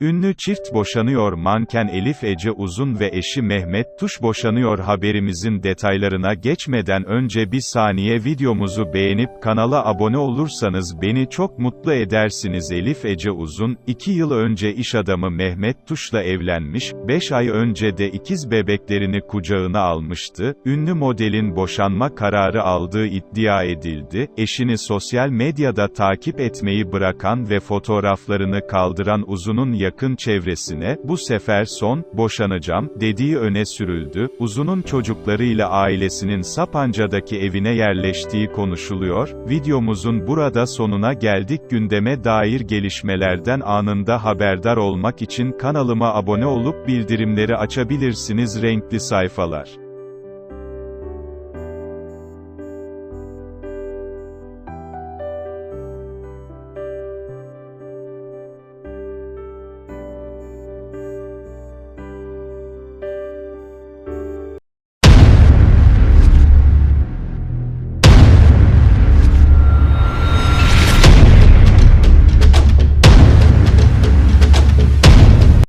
Ünlü çift boşanıyor manken Elif Ece Uzun ve eşi Mehmet Tuş boşanıyor haberimizin detaylarına geçmeden önce bir saniye videomuzu beğenip kanala abone olursanız beni çok mutlu edersiniz. Elif Ece Uzun, 2 yıl önce iş adamı Mehmet Tuş'la evlenmiş, 5 ay önce de ikiz bebeklerini kucağına almıştı, ünlü modelin boşanma kararı aldığı iddia edildi, eşini sosyal medyada takip etmeyi bırakan ve fotoğraflarını kaldıran Uzun'un yakın çevresine, bu sefer son, boşanacağım, dediği öne sürüldü, Uzun'un çocuklarıyla ailesinin Sapanca'daki evine yerleştiği konuşuluyor, videomuzun burada sonuna geldik. Gündeme dair gelişmelerden anında haberdar olmak için kanalıma abone olup bildirimleri açabilirsiniz. Renkli sayfalar.